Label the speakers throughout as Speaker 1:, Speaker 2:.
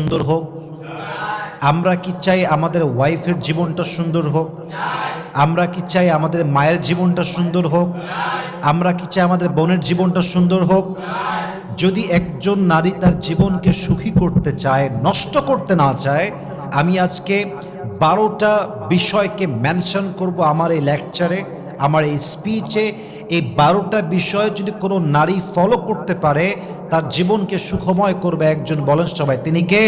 Speaker 1: সুন্দর হোক। আমরা কি চাই আমাদের ওয়াইফের জীবনটা সুন্দর হোক? আমরা কি চাই আমাদের মায়ের জীবনটা সুন্দর হোক? আমরা কি চাই আমাদের বোনের জীবনটা সুন্দর হোক? যদি একজন নারী তার জীবনকে সুখী করতে চায়, নষ্ট করতে না চায়, আমি আজকে বারোটা বিষয়কে মেনশন করব আমার এই লেকচারে আমার এই স্পিচে এই বারোটা বিষয় যদি কোনো নারী ফলো করতে পারে তার জীবনকে সুখময় করবে একজন বলেন সবাই। তিনি কে?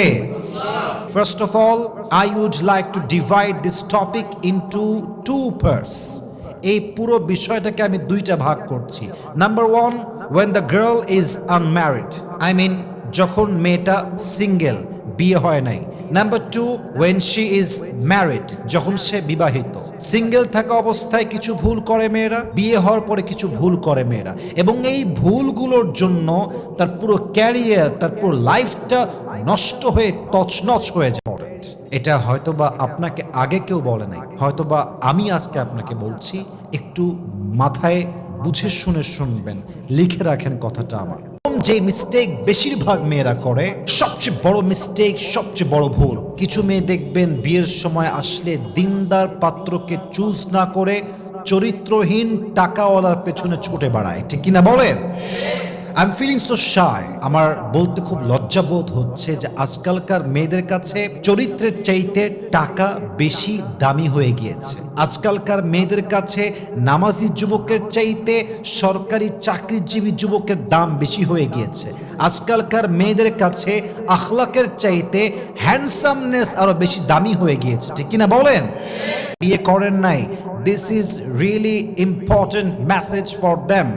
Speaker 1: First of all, I would like to divide this topic into two parts এই পুরো বিষয়টাকে আমি দুইটা ভাগ করছি। Number one when the girl is unmarried I mean যখন মেয়েটা সিঙ্গেল বিয়ে হয় নাই। Number two when she is married যখন সে বিবাহিত। সিঙ্গেল থাকা অবস্থায় কিছু ভুল করে মেয়েরা, বিয়ে হওয়ার পরে কিছু ভুল করে মেয়েরা। এবং এই ভুলগুলোর জন্য তার পুরো ক্যারিয়ার, তার পুরো লাইফটা নষ্ট হয়ে তছনছ হয়ে যায়। এটা হয়তোবা আপনাকে আগে কেউ বলে নাই। হয়তোবা আমি আজকে আপনাকে বলছি, একটু মাথায় বুঝে শুনে শুনবেন, লিখে রাখেন কথাটা আমার। যে মিস্টেক বেশিরভাগ মেয়েরা করে, সবচেয়ে বড় মিস্টেক সবচেয়ে বড় ভুল। কিছু মেয়ে দেখবেন বিয়ের সময় আসলে দিনদার পাত্রকে চুজ না করে চরিত্রহীন টাকাওয়ালার পেছনে ছুটে বেড়ায়। ঠিক কিনা বলেন? I am feeling so shy আমার বলতে খুব লজ্জাবোধ হচ্ছে যে আজকালকার মেয়েদের কাছে চরিত্রের চাইতে টাকা বেশি দামি হয়ে গিয়েছে। আজকালকার মেয়েদের কাছে নামাজি যুবকের চাইতে সরকারি চাকরিজীবী যুবকের দাম বেশি হয়ে গিয়েছে। আজকালকার মেয়েদের কাছে আখলাকের চাইতে হ্যান্ডসামনেস আরও বেশি দামি হয়ে গিয়েছে। ঠিক কিনা বলেন? বিয়ে করেন নাই। This is really important message for them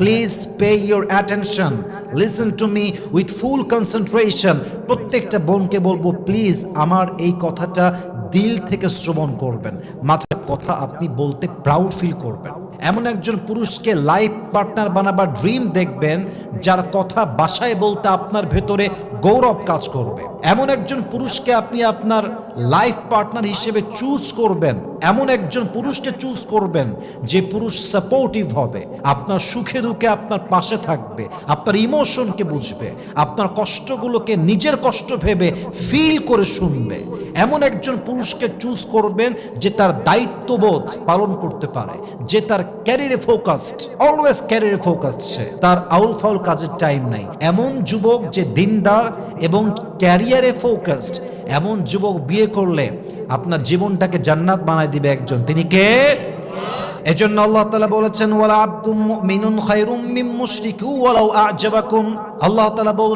Speaker 1: please pay your attention listen to me with full concentration প্রত্যেকটা বোনকে বলব প্লিজ আমার এই কথাটা দিল থেকে শ্রবণ করবেন। মাথায় কথা আপনি বলতে প্রাউড ফিল করবেন। এমন একজন পুরুষকে লাইফ পার্টনার বানাবার ড্রিম দেখবেন, যার কথা বাসায় বলতে আপনার ভেতরে গৌরব কাজ করবে। এমন একজন পুরুষকে আপনি আপনার লাইফ পার্টনার হিসেবে চুজ করবেন। এমন একজন পুরুষকে চুজ করবেন যে পুরুষ সাপোর্টিভ হবে। আপনার সুখে দুঃখে আপনার পাশে থাকবে, আপনার ইমোশনকে বুঝবে, আপনার কষ্টগুলোকে নিজের কষ্ট ভেবে ফিল করে শুনবে। এমন একজন পুরুষকে চুজ করবেন যে তার দায়িত্ববোধ পালন করতে পারে, যে তার ক্যারিয়ারে ফোকাসড অলওয়েজ ক্যারিয়ারে ফোকাসড সে। তার আউল ফাউল কাজের টাইম নাই। এমন যুবক যে দিনদার এবং ক্যারিয়ারে ফোকাসড এমন যুবক বিয়ে করলে আপনার জীবনটাকে জান্নাত বানায় দিবে একজন। তিনি কে? এজন্য আল্লাহ তাআলা বলেছেন, ওয়ালা আব্দুম মুমিনুন খায়রুম মিন মুশরিকি ওয়ালাউ আ'জাবাকুম। আল্লাহ তাআলা বল